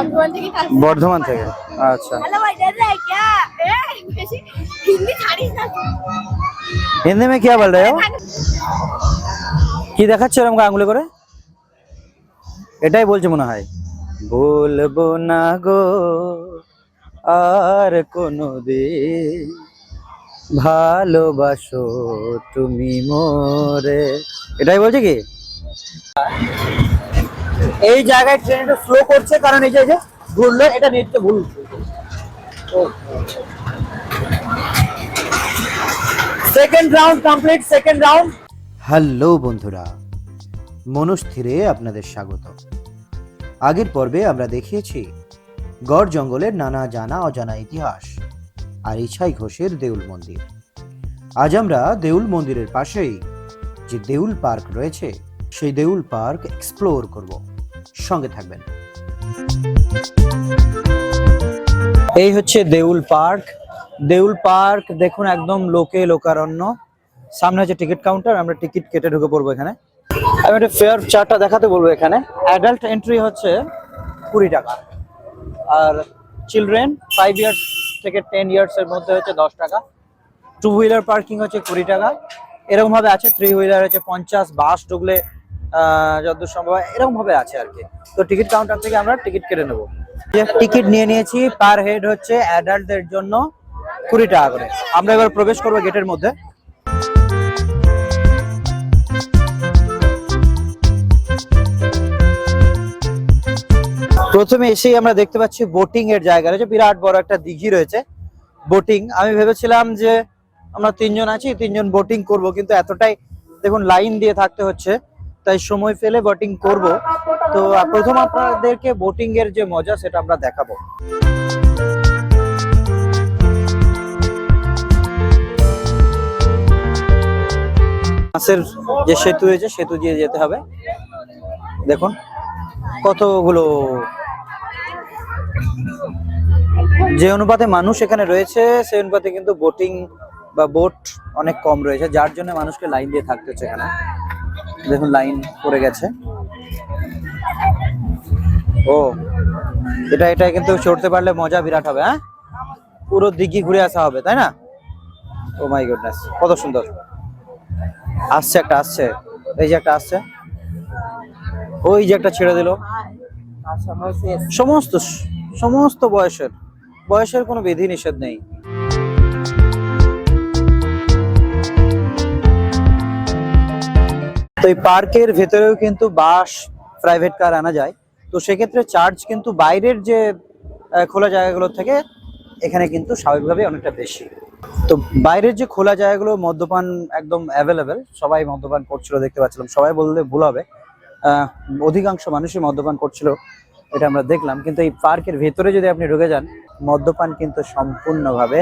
বর্ধমান থেকে কাজ- বর্ধমান থেকে আচ্ছা हेलो भाई डर रहा है क्या ए, वैसे हिंदी ছাড়িস না তুই। হিন্দি মে क्या बोल रहे हो কি দেখাচ্ছে এরকম আঙুলে করে এটাই বলছে মনে হয় বলবো না গো আর কোনো দিন ভালোবাসো তুমি মোরে এটাই বলছে কি এই জায়গায় স্লো করছে, কারণ এই যে এটা নিতে ভুল। Second round complete second round hello বন্ধুরা মনস্থিরে আপনাদের স্বাগত। আগের পর্বে আমরা দেখিয়েছি গড় জঙ্গলের নানা জানা অজানা ইতিহাস আর ইছাই ঘোষের দেউল মন্দির। আজ আমরা দেউল মন্দিরের পাশেই যে দেউল পার্ক রয়েছে, সেই দেউল পার্ক এক্সপ্লোর করব। সঙ্গে থাকবেন। এই হচ্ছে দেউল পার্ক। দেউল পার্ক দেখুন একদম লোকে লোকারণ্য। সামনে হচ্ছে টিকিট কাউন্টার, আমরা টিকিট কেটে ঢুকে পড়ব এখানে। আমি একটা ফেয়ার চার্টটা দেখাতে বলব এখানে। অ্যাডাল্ট এন্ট্রি হচ্ছে কুড়ি টাকা। আর চিলড্রেন ফাইভ ইয়ার্স থেকে টেন ইয়ার্স এর মধ্যে হচ্ছে দশ টাকা। টু হুইলার পার্কিং হচ্ছে কুড়ি টাকা। এরকম ভাবে আছে থ্রি হুইলার হচ্ছে পঞ্চাশ বাস ঢুকলে যতদূর সম্ভব এরকম ভাবে আছে আর কি। তো টিকিট কাউন্টার থেকে আমরা টিকিট কেটে নেব। টিকিট নিয়ে নিয়েছি পার হেড হচ্ছে অ্যাডাল্টদের জন্য কুড়ি টাকা করে। আমরা এবার প্রবেশ করব গেটের মধ্যে। প্রথমে এসেই আমরা দেখতে পাচ্ছি বোটিং এর জায়গা রয়েছে, বিরাট বড় একটা দিঘি রয়েছে বোটিং আমি ভেবেছিলাম যে আমরা তিনজন আছি, তিনজন বোটিং করব, কিন্তু এতটাই, দেখুন লাইন দিয়ে থাকতে হচ্ছে। তাই সময় ফেলে বোটিং করব। তো প্রথম আপনাদেরকে বোটিং এর যে মজা সেটা আমরা দেখাবো। মাছের যে সেতু রয়েছে, সেতু দিয়ে যেতে হবে। দেখুন, কতগুলো যে অনুপাতে মানুষ এখানে রয়েছে, সেই অনুপাতে কিন্তু বোটিং বা বোট অনেক কম রয়েছে, যার জন্য মানুষকে লাইন দিয়ে থাকতে হচ্ছে এখানে। দেখুন লাইন পড়ে গেছে। ও এটা এটা কিন্তু চড়তে পারলে মজা বিরাট হবে হ্যাঁ? পুরো দিঘি ঘুরে আসা হবে তাই না? ও মাই গুডনেস কত সুন্দর। আসছে একটা আসছে। এই যে একটা আসছে। ওই যে একটা ছেড়ে দিল। সমস্ত সমস্ত বয়সের বয়সের কোনো বিধি নিষেধ নেই। তো এই পার্কের ভেতরেও কিন্তু বাস প্রাইভেট কার আনা যায়। তো সেক্ষেত্রে চার্জ কিন্তু বাইরের যে খোলা জায়গাগুলোর থেকে এখানে কিন্তু স্বাভাবিকভাবে অনেকটা বেশি। তো বাইরের যে খোলা জায়গাগুলো মদ্যপান একদম অ্যাভেলেবেল সবাই মদ্যপান করছিল, দেখতে পাচ্ছিলাম। সবাই বললে ভুল হবে। অধিকাংশ মানুষই মদ্যপান করছিল, এটা আমরা দেখলাম। কিন্তু এই পার্কের ভেতরে যদি আপনি ঢুকে যান, মদ্যপান কিন্তু সম্পূর্ণভাবে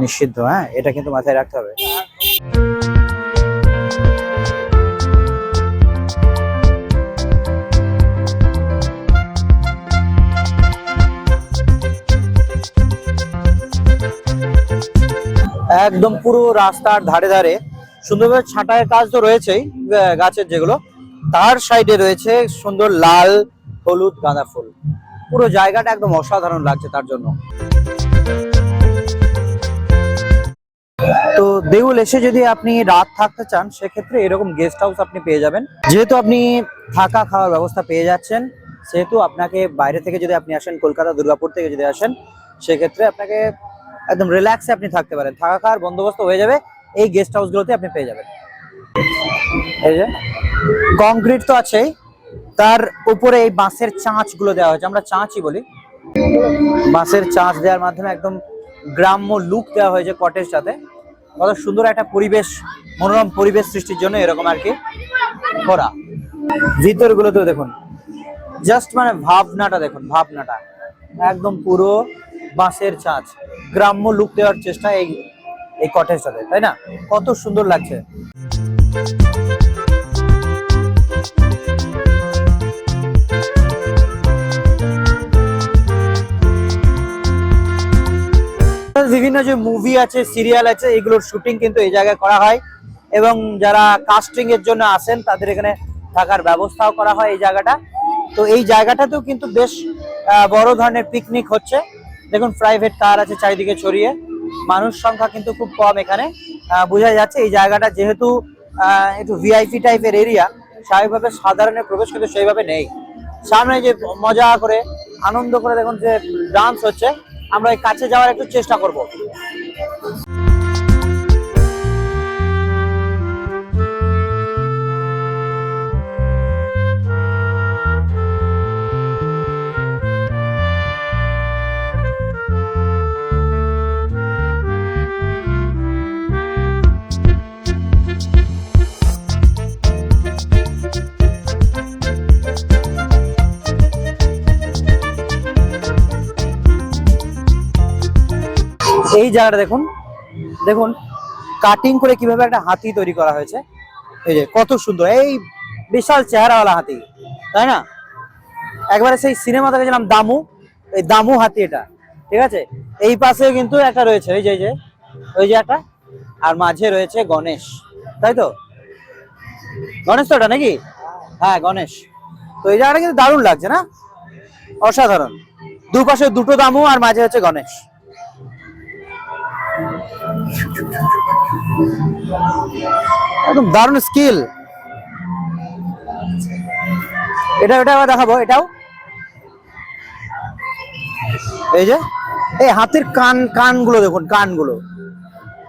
নিষিদ্ধ হ্যাঁ? এটা কিন্তু মাথায় রাখতে হবে। একদম পুরো রাস্তার ধারে ধারে। সুন্দরভাবে ছাঁটাইয়ের কাজ তো রয়েছেই গাছের যেগুলো। তার সাইডে রয়েছে সুন্দর লাল, হলুদ গাঁদা ফুল। পুরো জায়গাটা একদম অসাধারণ লাগছে তার জন্য। তো দেউল, এসে যদি আপনি রাত থাকতে চান, সেক্ষেত্রে এরকম গেস্ট হাউস আপনি পেয়ে যাবেন। যেহেতু আপনি থাকা খাওয়ার ব্যবস্থা পেয়ে যাচ্ছেন, সেহেতু আপনাকে বাইরে থেকে যদি আপনি আসেন, কলকাতা, দুর্গাপুর থেকে যদি আসেন, সেক্ষেত্রে আপনাকে একদম রিল্যাক্সে আপনি থাকতে পারেন। থাকা খাওয়ার বন্দোবস্ত হয়ে যাবে, এই গেস্ট হাউসগুলোতে আপনি পেয়ে যাবেন। এই যে কংক্রিট তো আছেই, তার উপরে এই বাঁশের চাঁচগুলো দেওয়া হয়েছে। আমরা চাঁচই বলি। বাঁশের চাঁচ দেওয়ার মাধ্যমে একদম গ্রাম্য লুক দেওয়া হয়েছে কটেজটাতে কত সুন্দর একটা পরিবেশ, মনোরম পরিবেশ সৃষ্টির জন্য এরকম আর কি করা। ভিতর গুলোতেও দেখুন জাস্ট মানে ভাবনাটা দেখুন, ভাবনাটা। একদম পুরো বাঁশের চাঁচ। গ্রাম্য লুক দেওয়ার চেষ্টা এই এই কটেজটাতে তাই না? কত সুন্দর লাগছে। বিভিন্ন যে মুভি আছে সিরিয়াল আছে এগুলোর শুটিং কিন্তু এই জায়গায় করা হয়। এবং যারা কাস্টিং এর জন্য আসেন তাদের এখানে থাকার ব্যবস্থাও করা হয় এই জায়গাটা। তো এই জায়গাটাতেও কিন্তু বেশ বড় ধরনের পিকনিক হচ্ছে। দেখুন প্রাইভেট কার আছে চারিদিকে ছড়িয়ে। মানুষ সংখ্যা কিন্তু খুব কম এখানে। বোঝা যাচ্ছে এই জায়গাটা যেহেতু একটু ভিআইপি টাইপের এরিয়া স্বাভাবিকভাবে সাধারণের প্রবেশ কিন্তু সেইভাবে নেই। সামনে যে মজা করে, আনন্দ করে দেখুন যে ডান্স হচ্ছে, আমরা এই কাছে যাওয়ার একটু চেষ্টা করব। এই জায়গাটা দেখুন। দেখুন কাটিং করে কীভাবে একটা হাতি তৈরি করা হয়েছে। এই যে, কত সুন্দর। এই বিশাল চেহারাওয়ালা হাতি, তাই না? একবারে সেই সিনেমাতে গেছিলাম দামু, এই দামু হাতি এটা, ঠিক আছে? এই পাশে কিন্তু একটা রয়েছে ওই যে যে, ওই যে একটা, আর মাঝে রয়েছে গণেশ, তাই তো? গণেশ তো ওটা নাকি? হ্যাঁ গণেশ। তো এই জায়গাটা কিন্তু দারুণ লাগছে না? অসাধারণ। দুপাশে দুটো দামু আর মাঝে হচ্ছে গণেশ। একদম দারুণ স্কিল। এটা এটা আবার দেখাবো, এটাও। এই যে, এই হাতের কান, কানগুলো দেখুন, কানগুলো।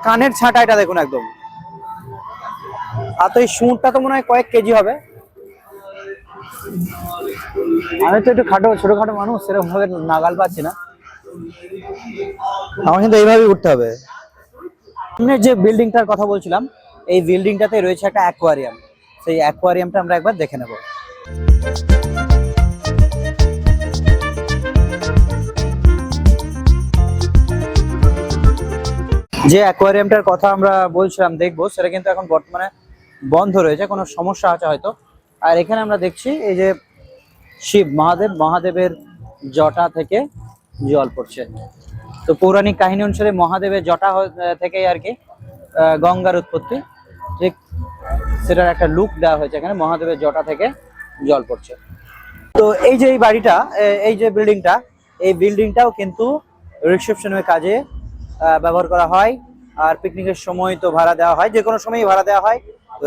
কানের ছাঁটা এটা দেখুন একদম। আর তো এই শুঁটটা তো মনে হয় কয়েক কেজি হবে। আমি তো একটু খাটো, ছোটখাটো মানুষ সেরকম ভাবে নাগাল পাচ্ছি না। আমার কিন্তু এইভাবেই উঠতে হবে। সামনের যে বিল্ডিংটার কথা বলছিলাম, এই বিল্ডিংটাতে রয়েছে একটা অ্যাকোয়ারিয়াম। সেই অ্যাকোয়ারিয়ামটা আমরা একবার দেখে নেব। যে অ্যাকোয়ারিয়ামটার কথা আমরা বলছিলাম, দেখব, সেটা কিন্তু এখন বর্তমানে বন্ধ রয়েছে, কোনো সমস্যা আছে হয়তো। আর এখানে আমরা দেখছি, এই যে শিব, মহাদেব, মহাদেবের জটা থেকে জল পড়ছে। তো পৌরাণিক কাহিনী অনুসারে মহাদেবের জটা থেকেই আর কি গঙ্গার উৎপত্তি। ঠিক সেটার একটা লুক দেওয়া হয়েছে এখানে, মহাদেবের জটা থেকে জল পড়ছে। তো এই যে এই বাড়িটা এই যে বিল্ডিংটা এই বিল্ডিংটাও কিন্তু রিসেপশনের কাজে ব্যবহার করা হয়। আর পিকনিকের সময় তো ভাড়া দেওয়া হয় যে কোনো সময়ই ভাড়া দেওয়া হয়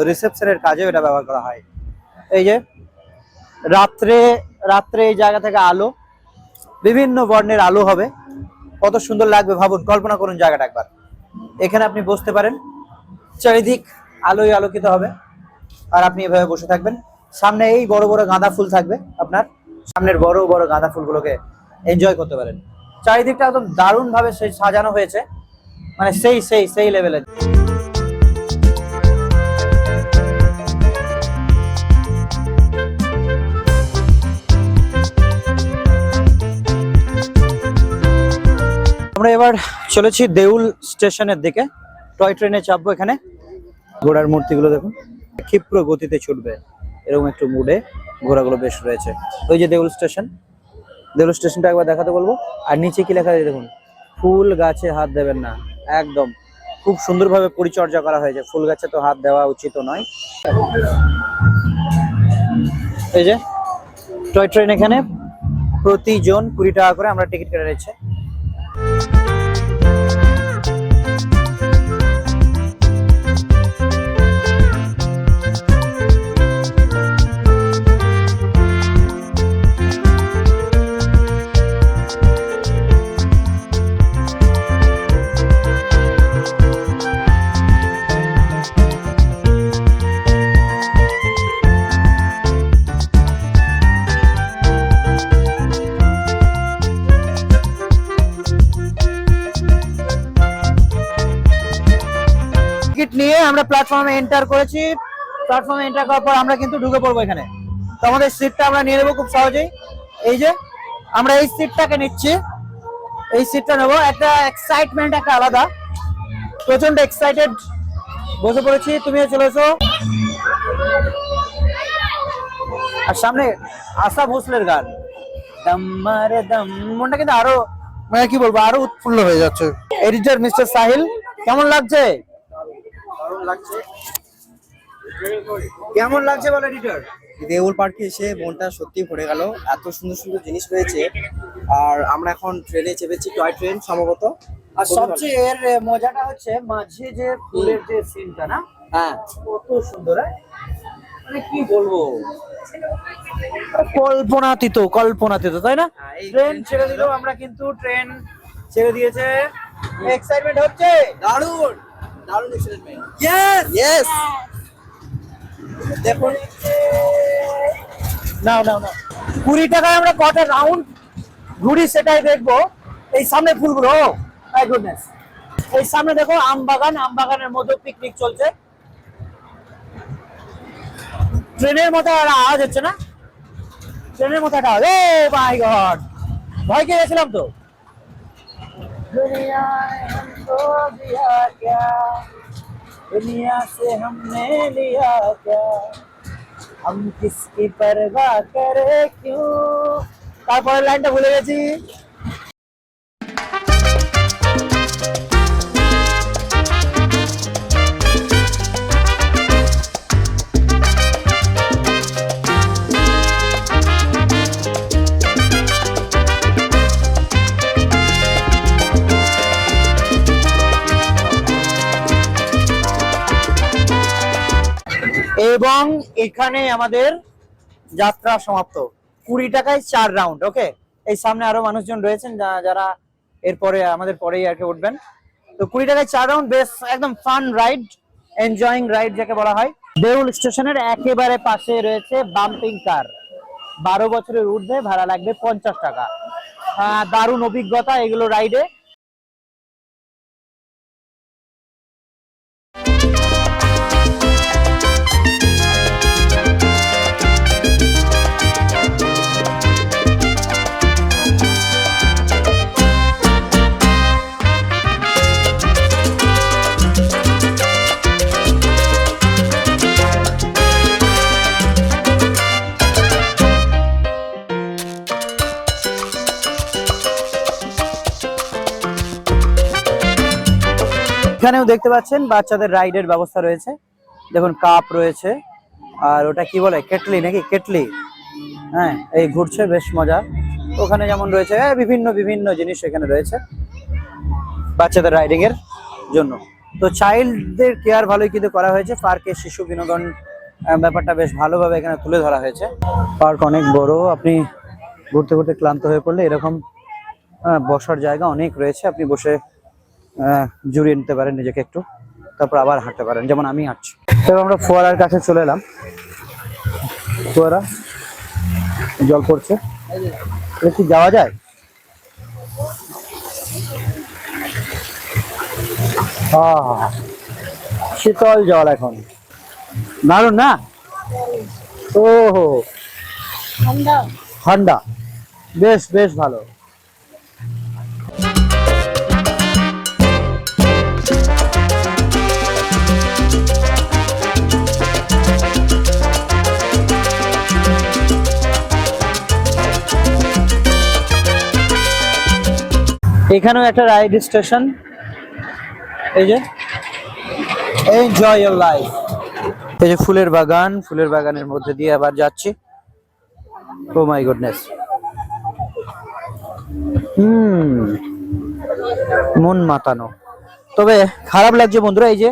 রিসেপশনের কাজেও এটা ব্যবহার করা হয়। এই যে, রাত্রে রাত্রে এই জায়গা থেকে আলো বিভিন্ন বর্ণের আলো হবে। কত সুন্দর লাগবে ভাবুন, কল্পনা করুন জায়গাটা একবার। এখানে আপনি বসতে পারেন, চারিদিক আলোয় আলোকিত হবে। আর আপনি এভাবে বসে থাকবেন। সামনে এই বড় বড় গাঁদা ফুল থাকবে আপনার। সামনের বড় বড় গাঁদা ফুলগুলোকে এনজয় করতে পারেন। চারিদিকটা একদম দারুণ ভাবে সেই সাজানো হয়েছে। মানে সেই সেই সেই লেভেলের আমরা এবার চলেছি দেউল স্টেশনের দিকে। টয় ট্রেনে চাপবো এখানে। ঘোড়ার মূর্তিগুলো দেখুন। ক্ষিপ্র গতিতে ছুটবে। এরকম একটু মুডে ঘোড়াগুলো বেশ রয়েছে। ওই যে দেউল স্টেশন। দেউল স্টেশনটা একবার দেখাতে বলব। আর নিচে কি লেখা আছে দেখুন? ফুল গাছে হাত দেবেন না। একদম। খুব সুন্দরভাবে পরিচর্যা করা হয়েছে। ফুল গাছে তো হাত দেওয়া উচিত নয়। এই যে, টয় ট্রেন এখানে। প্রতিজন কুড়ি টাকা করে আমরা টিকিট কেটে নিচ্ছে। Thank you. প্ল্যাটফর্মে এন্টার করেছি। প্ল্যাটফর্মে এন্টার করার পর আমরা কিন্তু ঢুকে পড়ব এখানে। তো আমাদের সিটটা আমরা নিয়ে নেব খুব সহজেই। এই যে আমরা এই সিটটাকে নিচ্ছি। এই সিটটা নেব। একটা এক্সাইটমেন্ট একটা আলাদা। প্রচণ্ড এক্সাইটেড বসে পড়েছি তুমিও চলে এসো। আর সামনে আশা ভোসলের গান। দম্মারে দম। মনটা কিন্তু আরও মানে কি বলব? আরও উৎফুল্ল হয়ে যাচ্ছে। এডিটর মিস্টার সাহিল কেমন লাগছে? কেমন লাগছে বলো এডিটর দেউল পার্কে এসে মনটা সত্যি ভরে গেল। এত সুন্দর সুন্দর জিনিস রয়েছে। আর আমরা এখন ট্রেনে চেপেছি টয় ট্রেন সম্ভবত। আর সবচেয়ে এর মজাটা হচ্ছে মাঝে যে ফুলের যে সিনটা না হ্যাঁ। কত সুন্দর হ্যাঁ? মানে কি বলব? কল্পনাতীত কল্পনাতীত তাই না? হ্যাঁ, এই ট্রেন ট্রেন ছেড়ে দিলেও আমরা কিন্তু ট্রেন ছেড়ে দিয়েছে। এক্সাইটমেন্ট হচ্ছে। দারুণ! দারুণ এক্সপেরিমেন্ট ইয়েস ইয়েস দেখুন। নাও নাও নাও। কুড়ি টাকায় আমরা কটা রাউন্ড ঘুরি সেটাই দেখব। এই সামনে ফুলগুলো মাই গুডনেস এই সামনে দেখো আম বাগান আম বাগানের মধ্যে পিকনিক চলছে। ট্রেনের মতো একটা আওয়াজ হচ্ছে না? ট্রেনের মতো একটা আওয়াজ। ও মাই গড ভয় খেয়ে গেছিলাম তো। दुनिया ने हमको दिया क्या दुनिया से हमने लिया क्या? हम किसकी परवाह करे क्यों? ताप लाइन तो भूलेगा जी। এবং এখানে আমাদের যাত্রা সমাপ্ত। কুড়ি টাকায় চার রাউন্ড ওকে এই সামনে আরও মানুষজন রয়েছেন যারা এরপরে, আমাদের পরেই আর কি উঠবেন। তো কুড়ি টাকায় চার রাউন্ড বেশ একদম ফান রাইড এনজয়িং রাইড যাকে বলা হয়। দেউল স্টেশনের একেবারে পাশে রয়েছে বাম্পিং কার বারো বছরের ঊর্ধ্বে ভাড়া লাগবে পঞ্চাশ টাকা। দারুণ অভিজ্ঞতা এগুলো রাইডে দেখতে পাচ্ছেন বাচ্চাদের রাইডের ব্যবস্থা রয়েছে। দেখুন কাপ রয়েছে। আর ওটা কি বলে কেটলি নাকি? কেটলি। হ্যাঁ এই ঘুরছে বেশ মজা। ওখানে যেমন রয়েছে এ, বিভিন্ন বিভিন্ন জিনিস এখানে রয়েছে বাচ্চাদের রাইডিং এর জন্য। তো চাইল্ডদের কেয়ার ভালোই কিন্তু করা হয়েছে। পার্কে শিশু বিনোদন ব্যাপারটা বেশ ভালোভাবে এখানে তুলে ধরা হয়েছে। পার্ক অনেক বড় আপনি ঘুরতে ঘুরতে ক্লান্ত হয়ে পড়লে এরকম বসার জায়গা অনেক রয়েছে। আপনি বসে জুড়িয়ে নিতে পারেন নিজেকে একটু। তারপর আবার হাঁটতে পারেন যেমন আমি হাঁটছি। তবে আমরা ফোয়ারার কাছে চলে এলাম। ফোয়ারা জল পড়ছে। কি যাওয়া যায়? আহ, শীতল জল এখন। দারুণ না? ও ঠান্ডা। বেশ বেশ ভালো। এখানেও একটা রাইড স্টেশন এই যে। এনজয় ইয়োর লাইফ এই যে ফুলের বাগান ফুলের বাগানের মধ্যে দিয়ে আবার যাচ্ছি। ও মাই গুডনেস হুম মন মাতানো। তবে খারাপ লাগছে বন্ধুরা এই যে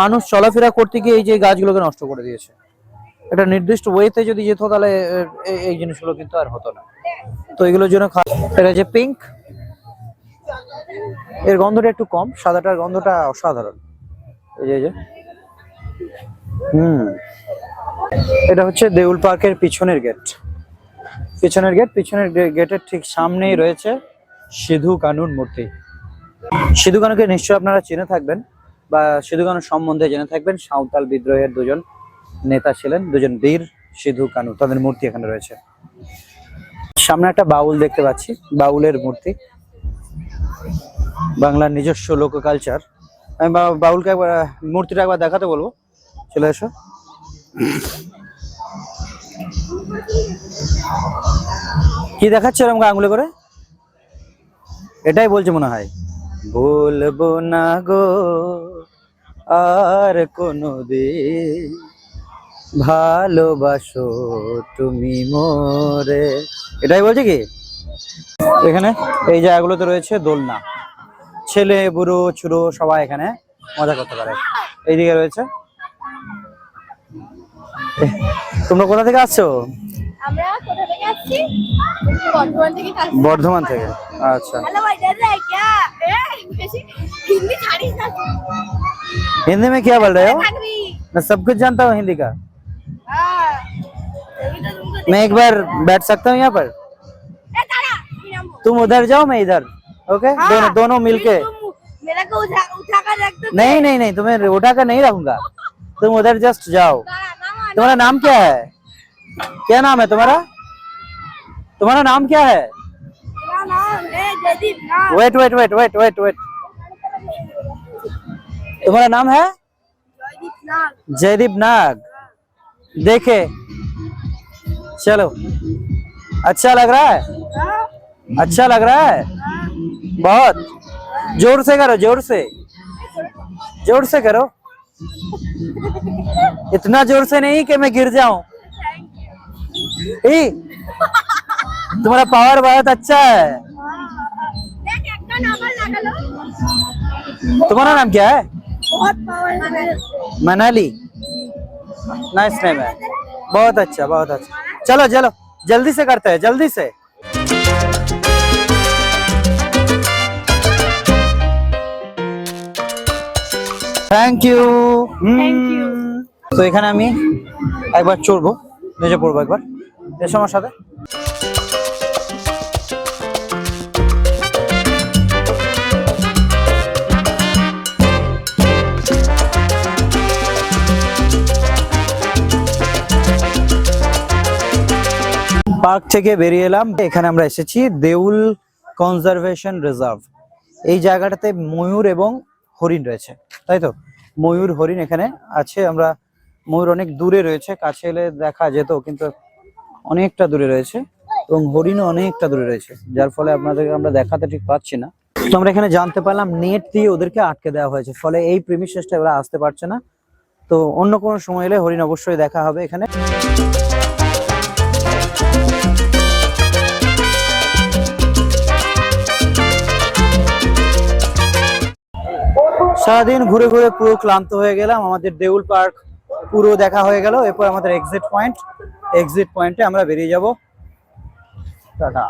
মানুষ চলাফেরা করতে গিয়ে এই যে গাছগুলোকে নষ্ট করে দিয়েছে। একটা নির্দিষ্ট ওয়েতে যদি যেত তাহলে এই জিনিসগুলো কিন্তু আর হতো না। তো এগুলোর জন্য এটা যে পিঙ্ক এর গন্ধটা একটু কম, সাদাটার গন্ধটা অসাধারণ। এই যে হুম। এটা হচ্ছে দেউল পার্কের পিছনের গেট। পিছনের গেট, পিছনের গেটের ঠিক সামনেই রয়েছে সিধু কানুর মূর্তি। সিধু কানুকে নিশ্চয়ই আপনারা চিনে থাকবেন বা সিধু কানুর সম্বন্ধে জেনে থাকবেন। সাঁওতাল বিদ্রোহের দুজন নেতা ছিলেন, দুজন বীর সিধু কানু, তাদের মূর্তি এখানে রয়েছে। সামনে একটা বাউল দেখতে পাচ্ছি, বাউলের মূর্তি। বাংলার নিজস্ব লোক কালচার আমি বাউলকে একবার মূর্তিটা একবার দেখাতে বলব। চলে এসো। কি দেখাচ্ছে এরকম আঙুলে করে? এটাই বলছে মনে হয়। বলব না গো, আর কোনো দিন ভালোবাসো তুমি মোরে। এটাই বলছে কি? এখানে এই জায়গাগুলোতে রয়েছে দোলনা ছেলে বুড়ো ছুড়ো সবাই এখানে মজা করতে পারে এইদিকে রয়েছে এ, তোমরা কোথা থেকে আসছো আমরা কোথা থেকে আসছি বর্ধমান থেকে আসছি বর্ধমান থেকে আচ্ছা हेलो भाई दादा क्या ए बेसी हिंदी छाड़ी ना हिंदी में क्या बोल रहे हो थाकबी मैं सब कुछ जानता हूँ हिंदी का हां तभी तो तुमको मैं एक बार बैठ सकता हूँ यहाँ पर ए दादा नाम तुम उधर जाओ मैं इधर ओके हाँ, दोनों दोनों मिलके। मेरा को उठा उठा कर रख दो। नहीं नहीं नहीं तुम्हें उठा कर नहीं रखूँगा। तुम उधर जस्ट जाओ। तुम्हारा नाम क्या है? क्या नाम है तुम्हारा? तुम्हारा नाम क्या है? Wait wait wait wait wait wait तुम्हारा नाम है? जयदीप नाग। देखे। चलो। अच्छा लग रहा हाँ? अच्छा लग रहा है? बहुत। ज़ोर से करो ज़ोर से। ज़ोर से करो। इतना ज़ोर से नहीं कि मैं गिर जाऊँ। तुम्हारा पावर बहुत अच्छा है। तुम्हारा नाम क्या है? बहुत पावर है। मनाली। नाइस नेम है। बहुत अच्छा बहुत अच्छा। चलो चलो। जल्दी से करते हैं जल्दी से। থ্যাংক ইউ তো এখানে আমি একবার চড়বো নিজে পড়ব একবার। এসো আমার সাথে। পার্ক থেকে বেরিয়ে এলাম। এখানে আমরা এসেছি দেউল কনজারভেশন রিজার্ভ। এই জায়গাটাতে ময়ূর এবং হরিণ রয়েছে, তাই তো? ময়ূর, হরিণ এখানে আছে, আমরা ময়ূর অনেক দূরে রয়েছে, কাছে এলে দেখা যেত, কিন্তু অনেকটা দূরে রয়েছে এবং হরিণও অনেকটা দূরে রয়েছে, যার ফলে আপনাদেরকে আমরা দেখাতে ঠিক পাচ্ছি না। তো আমরা এখানে জানতে পারলাম, নেট দিয়ে ওদেরকে আটকে দেওয়া হয়েছে, ফলে এই প্রিমিসেসটা ওরা আসতে পারছে না। তো অন্য কোনো সময় এলে হরিণ অবশ্যই দেখা হবে এখানে। সারাদিন ঘুরে ঘুরে পুরো ক্লান্ত হয়ে গেলাম। আমাদের দেউল পার্ক পুরো দেখা হয়ে গেল। এরপর আমাদের এক্সিট পয়েন্ট এক্সিট পয়েন্টে আমরা বেরিয়ে যাব। টাটা।